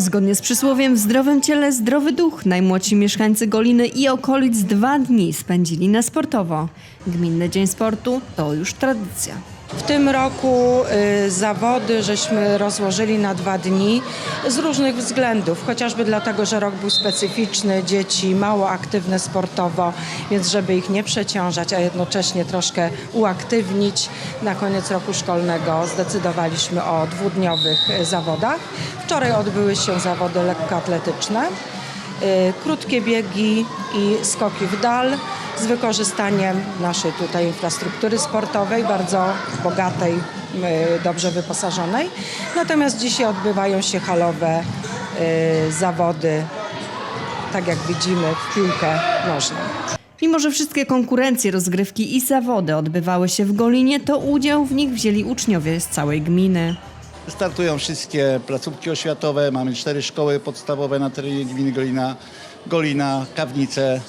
Zgodnie z przysłowiem w zdrowym ciele zdrowy duch najmłodsi mieszkańcy Goliny i okolic dwa dni spędzili na sportowo. Gminny Dzień Sportu to już tradycja. W tym roku y, zawody żeśmy rozłożyli na dwa dni z różnych względów, chociażby dlatego, że rok był specyficzny, dzieci mało aktywne sportowo, więc żeby ich nie przeciążać, a jednocześnie troszkę uaktywnić na koniec roku szkolnego zdecydowaliśmy o dwudniowych y, zawodach. Wczoraj odbyły się zawody lekkoatletyczne. Y, krótkie biegi i skoki w dal z wykorzystaniem naszej tutaj infrastruktury sportowej, bardzo bogatej, y, dobrze wyposażonej. Natomiast dzisiaj odbywają się halowe y, zawody, tak jak widzimy, w piłkę nożną. Mimo, że wszystkie konkurencje, rozgrywki i zawody odbywały się w Golinie, to udział w nich wzięli uczniowie z całej gminy. Startują wszystkie placówki oświatowe. Mamy cztery szkoły podstawowe na terenie gminy Golina. Golina, Kawnice,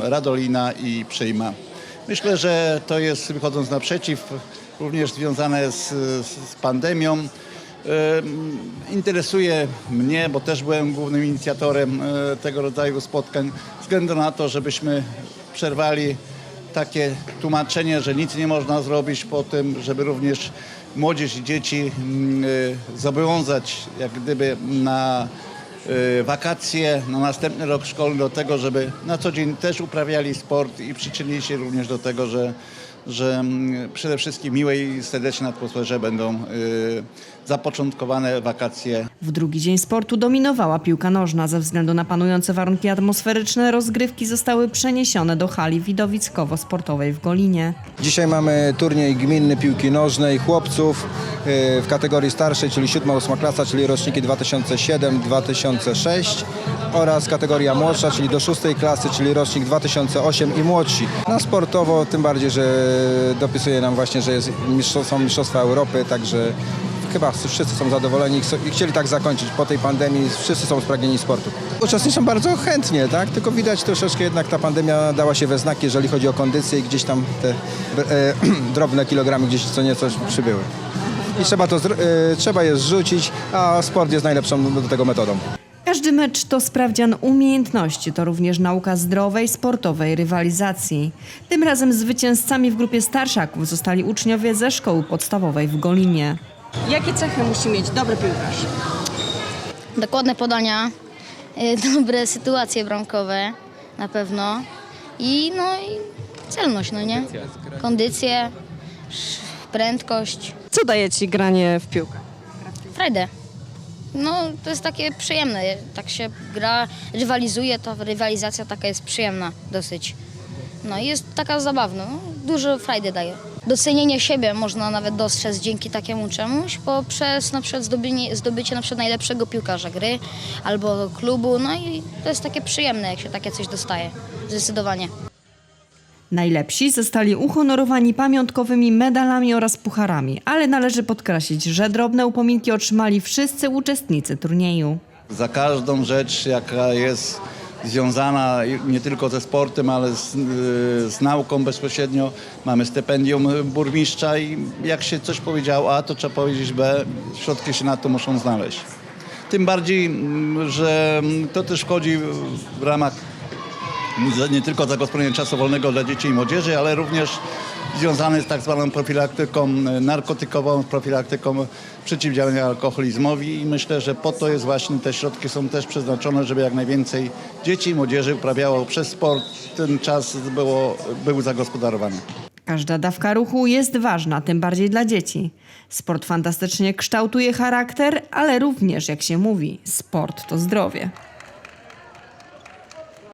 Radolina i Przyjma. Myślę, że to jest, wychodząc naprzeciw, również związane z, z pandemią. Interesuje mnie, bo też byłem głównym inicjatorem y, tego rodzaju spotkań, względu na to, żebyśmy przerwali takie tłumaczenie, że nic nie można zrobić po tym, żeby również młodzież i dzieci mm, y, zobowiązać jak gdyby na wakacje, na następny rok szkolny do tego, żeby na co dzień też uprawiali sport i przyczynili się również do tego, że, że mm, przede wszystkim miłej i serdecznej atmosferze będą y, zapoczątkowane wakacje W drugi dzień sportu dominowała piłka nożna. Ze względu na panujące warunki atmosferyczne rozgrywki zostały przeniesione do hali widowiskowo-sportowej w Golinie. Dzisiaj mamy turniej gminny piłki nożnej chłopców y, w kategorii starszej, czyli 7-8 klasa, czyli roczniki 2007-2006 oraz kategoria młodsza, czyli do 6 klasy, czyli rocznik 2008 i młodsi. Na sportowo tym bardziej, że dopisuje nam właśnie, że jest są Mistrzostwa Europy, także chyba wszyscy są zadowoleni i chcieli tak zakończyć po tej pandemii, wszyscy są spragnieni sportu. Uczestniczą bardzo chętnie, tak? tylko widać troszeczkę jednak ta pandemia dała się we znaki, jeżeli chodzi o kondycję i gdzieś tam te e, drobne kilogramy gdzieś co nieco przybyły. I trzeba, to, e, trzeba je zrzucić, a sport jest najlepszą do tego metodą. Każdy mecz to sprawdzian umiejętności, to również nauka zdrowej, sportowej rywalizacji. Tym razem zwycięzcami w grupie starszaków zostali uczniowie ze szkoły podstawowej w Golinie. Jakie cechy musi mieć dobry piłkarz? Dokładne podania, y, dobre sytuacje bramkowe na pewno i no i celność, no nie? Kondycję, sz- prędkość, Co daje ci granie w piłkę? frajdę. No to jest takie przyjemne, tak się gra, rywalizuje, ta rywalizacja taka jest przyjemna dosyć. No i jest taka zabawna, no, dużo frajdy daje. Docenienie siebie można nawet dostrzec dzięki takiemu czemuś, poprzez na przykład zdobycie, zdobycie na przykład najlepszego piłkarza gry albo klubu, no i to jest takie przyjemne, jak się takie coś dostaje, zdecydowanie. Najlepsi zostali uhonorowani pamiątkowymi medalami oraz pucharami, ale należy podkreślić, że drobne upominki otrzymali wszyscy uczestnicy turnieju. za każdą rzecz, jaka jest związana nie tylko ze sportem, ale z, y, z nauką bezpośrednio. Mamy stypendium burmistrza i jak się coś powiedziało A, to trzeba powiedzieć B. Środki się na to muszą znaleźć. Tym bardziej, mm, że to też wchodzi w ramach nie tylko zagospodarowania czasu wolnego dla dzieci i młodzieży, ale również związane z tak zwaną profilaktyką narkotykową, profilaktyką przeciwdziałania alkoholizmowi i myślę, że po to jest właśnie te środki są też przeznaczone, żeby jak najwięcej dzieci i młodzieży uprawiało przez sport. Ten czas było, był zagospodarowany. Każda dawka ruchu jest ważna, tym bardziej dla dzieci. Sport fantastycznie kształtuje charakter, ale również, jak się mówi, sport to zdrowie.